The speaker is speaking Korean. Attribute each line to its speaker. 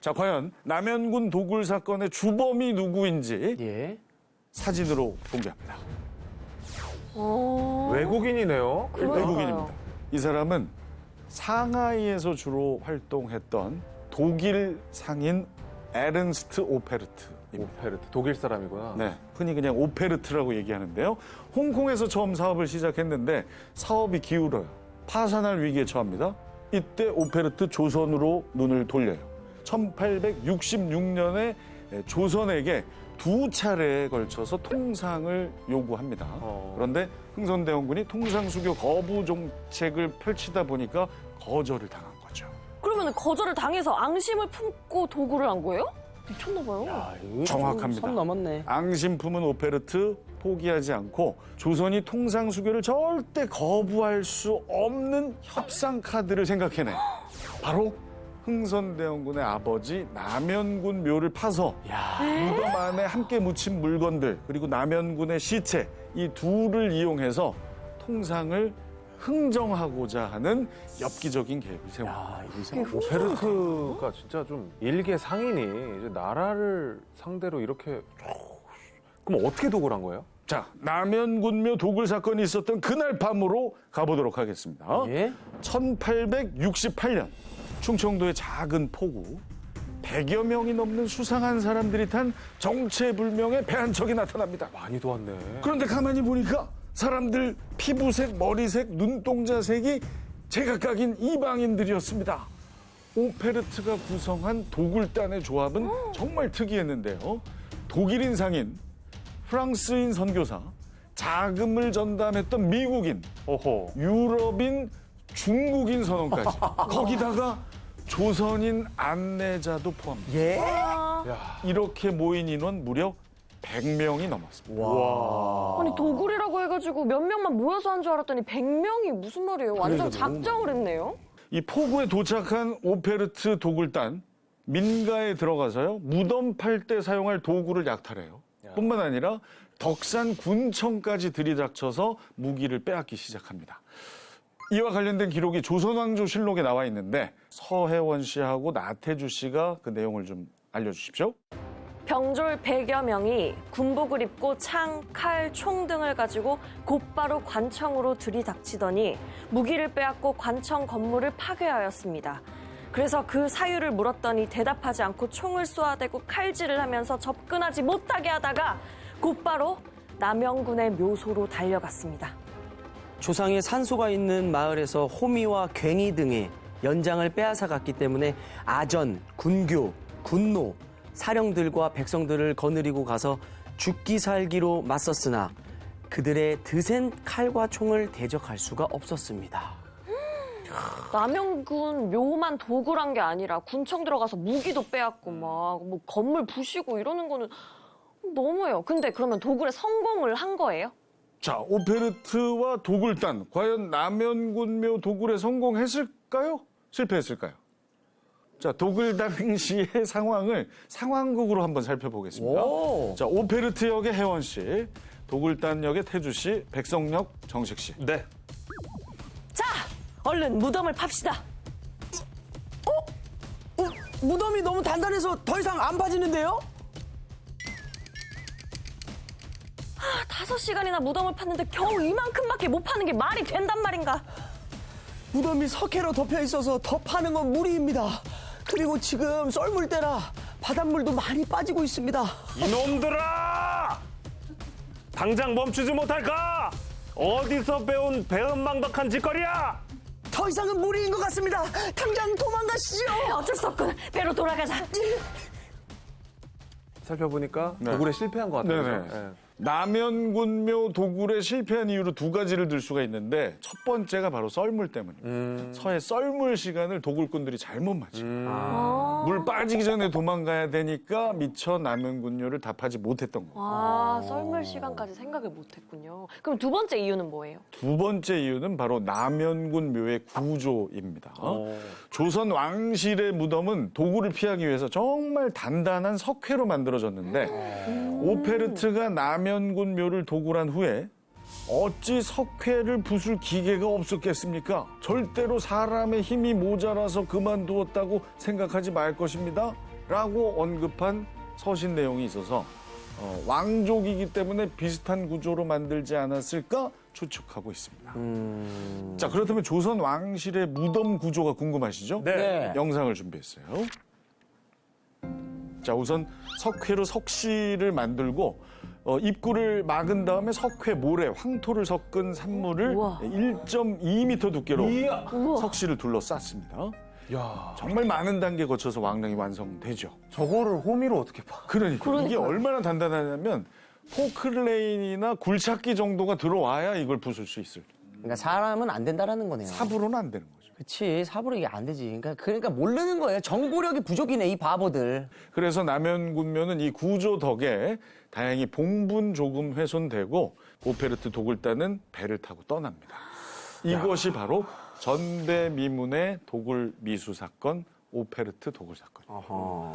Speaker 1: 자, 과연 남현군 도굴 사건의 주범이 누구인지
Speaker 2: 예.
Speaker 1: 사진으로 공개합니다.
Speaker 3: 어.
Speaker 4: 외국인이네요.
Speaker 3: 그러니까요.
Speaker 1: 외국인입니다. 이 사람은 상하이에서 주로 활동했던 독일 상인 에른스트 오페르트입니다.
Speaker 4: 오페르트 독일 사람이구나.
Speaker 1: 네, 흔히 그냥 오페르트라고 얘기하는데요. 홍콩에서 처음 사업을 시작했는데 사업이 기울어요. 파산할 위기에 처합니다. 이때 오페르트 조선으로 눈을 돌려요. 1866년에 조선에게 두 차례에 걸쳐서 통상을 요구합니다.
Speaker 4: 어.
Speaker 1: 그런데 흥선대원군이 통상 수교 거부 정책을 펼치다 보니까 거절을 당한 거죠.
Speaker 3: 그러면 거절을 당해서 앙심을 품고 도구를 한 거예요? 미쳤나 봐요.
Speaker 2: 야, 이거
Speaker 1: 정확합니다.
Speaker 2: 선 넘었네.
Speaker 1: 앙심 품은 오페르트 포기하지 않고 조선이 통상 수교를 절대 거부할 수 없는 협상 카드를 생각해내. 바로 흥선대원군의 아버지 남현군 묘를 파서 무덤 안에 함께 묻힌 물건들 그리고 남현군의 시체 이 둘을 이용해서 통상을 흥정하고자 하는 엽기적인 계획을 세웁니다.
Speaker 4: 오페르트가 진짜 좀 일개 상인이 이제 나라를 상대로 이렇게 쭉- 그럼 어떻게 독을 한 거예요?
Speaker 1: 자, 남현군묘 도굴 사건이 있었던 그날 밤으로 가보도록 하겠습니다.
Speaker 2: 예?
Speaker 1: 1868년 충청도의 작은 포구 100여 명이 넘는 수상한 사람들이 탄 정체불명의 배 한 척이 나타납니다.
Speaker 4: 많이 도왔네.
Speaker 1: 그런데 가만히 보니까 사람들 피부색, 머리색, 눈동자색이 제각각인 이방인들이었습니다. 오페르트가 구성한 도굴단의 조합은 정말 특이했는데요. 독일인 상인, 프랑스인 선교사, 자금을 전담했던 미국인,
Speaker 4: 오호.
Speaker 1: 유럽인, 중국인 선원까지. 거기다가 조선인 안내자도 포함입니다.
Speaker 2: 예?
Speaker 1: 이렇게 모인 인원 무려 100명이 넘었습니다.
Speaker 4: 와.
Speaker 3: 아니 도굴이라고 해가지고 몇 명만 모여서 한 줄 알았더니 100명이 무슨 말이에요? 완전
Speaker 2: 그러니까 너무
Speaker 3: 작정을 했네요.
Speaker 1: 이 포구에 도착한 오페르트 도굴단 민가에 들어가서요 무덤 팔 때 사용할 도구를 약탈해요. 뿐만 아니라 덕산 군청까지 들이닥쳐서 무기를 빼앗기 시작합니다. 이와 관련된 기록이 조선왕조실록에 나와 있는데 서혜원 씨하고 나태주 씨가 그 내용을 좀 알려주십시오.
Speaker 3: 병졸 100여 명이 군복을 입고 창, 칼, 총 등을 가지고 곧바로 관청으로 들이닥치더니 무기를 빼앗고 관청 건물을 파괴하였습니다. 그래서 그 사유를 물었더니 대답하지 않고 총을 쏘아대고 칼질을 하면서 접근하지 못하게 하다가 곧바로 남영군의 묘소로 달려갔습니다.
Speaker 2: 조상의 산소가 있는 마을에서 호미와 괭이 등의 연장을 빼앗아 갔기 때문에 아전, 군교, 군노, 사령들과 백성들을 거느리고 가서 죽기 살기로 맞섰으나 그들의 드센 칼과 총을 대적할 수가 없었습니다.
Speaker 3: 남영군 묘만 도굴한 게 아니라 군청 들어가서 무기도 빼앗고 막 뭐 건물 부시고 이러는 거는 너무해요. 근데 그러면 도굴에 성공을 한 거예요?
Speaker 1: 자, 오페르트와 도굴단 과연 남현군묘 도굴에 성공했을까요? 실패했을까요? 자, 도굴 당시의 상황을 상황극으로 한번 살펴보겠습니다.
Speaker 2: 오.
Speaker 1: 자, 오페르트 역의 혜원 씨, 도굴단 역의 태주 씨, 백성역 정식 씨.
Speaker 4: 네.
Speaker 3: 자, 얼른 무덤을 팝시다.
Speaker 2: 어, 무덤이 너무 단단해서 더 이상 안 빠지는데요?
Speaker 3: 다섯 시간이나 무덤을 팠는데 겨우 이만큼밖에 못 파는 게 말이 된단 말인가?
Speaker 2: 무덤이 석회로 덮여 있어서 더 파는 건 무리입니다. 그리고 지금 썰물 때라 바닷물도 많이 빠지고 있습니다.
Speaker 4: 이놈들아! 당장 멈추지 못할까? 어디서 배운 배은망덕한 짓거리야?
Speaker 2: 더 이상은 무리인 것 같습니다. 당장 도망가시죠.
Speaker 3: 어쩔 수 없군. 배로 돌아가자.
Speaker 4: 살펴보니까
Speaker 1: 네.
Speaker 4: 도굴에 실패한 것 같아요.
Speaker 1: 네네.
Speaker 4: 그죠? 예.
Speaker 1: 남현군묘 도굴에 실패한 이유로 두 가지를 들 수가 있는데 첫 번째가 바로 썰물 때문입니다.
Speaker 4: 음.
Speaker 1: 서해 썰물 시간을 도굴꾼들이 잘못 맞춰요.
Speaker 4: 음.
Speaker 3: 아,
Speaker 1: 물 빠지기 전에 도망가야 되니까 미처 남현군요를 답하지 못했던 거예요.
Speaker 3: 와, 썰물 시간까지 생각을 못했군요. 그럼 두 번째 이유는 뭐예요?
Speaker 1: 두 번째 이유는 바로 남현군 묘의 구조입니다.
Speaker 4: 어.
Speaker 1: 조선 왕실의 무덤은 도구를 피하기 위해서 정말 단단한 석회로 만들어졌는데 오페르트가 남 현군 묘를 도굴한 후에 어찌 석회를 부술 기계가 없었겠습니까? 절대로 사람의 힘이 모자라서 그만두었다고 생각하지 말 것입니다. 라고 언급한 서신 내용이 있어서 어, 왕족이기 때문에 비슷한 구조로 만들지 않았을까 추측하고 있습니다.
Speaker 2: 음.
Speaker 1: 자, 그렇다면 조선 왕실의 무덤 구조가 궁금하시죠?
Speaker 5: 네.
Speaker 1: 영상을 준비했어요. 자, 우선 석회로 석실을 만들고 어, 입구를 막은 다음에 석회 모래, 황토를 섞은 산물을
Speaker 3: 우와.
Speaker 1: 1.2m 두께로
Speaker 3: 우와.
Speaker 1: 석실을 둘러쌌습니다.
Speaker 4: 야
Speaker 1: 정말 많은 단계 거쳐서 왕릉이 완성되죠.
Speaker 4: 저거를 호미로 어떻게 봐?
Speaker 1: 그러니까 이게
Speaker 3: 그러니까요.
Speaker 1: 얼마나 단단하냐면 포크레인이나 굴착기 정도가 들어와야 이걸 부술 수 있을.
Speaker 5: 그러니까 사람은 안 된다라는 거네요.
Speaker 1: 삽으로는 안 되는 거죠.
Speaker 5: 그치 사부로 이게 안 되지. 그러니까 그러니까 모르는 거예요. 정보력이 부족이네 이 바보들.
Speaker 1: 그래서 남현 군면은 이 구조 덕에 다행히 봉분 조금 훼손되고 오페르트 도굴단은 배를 타고 떠납니다. 이것이 바로 전대 미문의 도굴 미수 사건 오페르트 도굴 사건.
Speaker 2: 어허.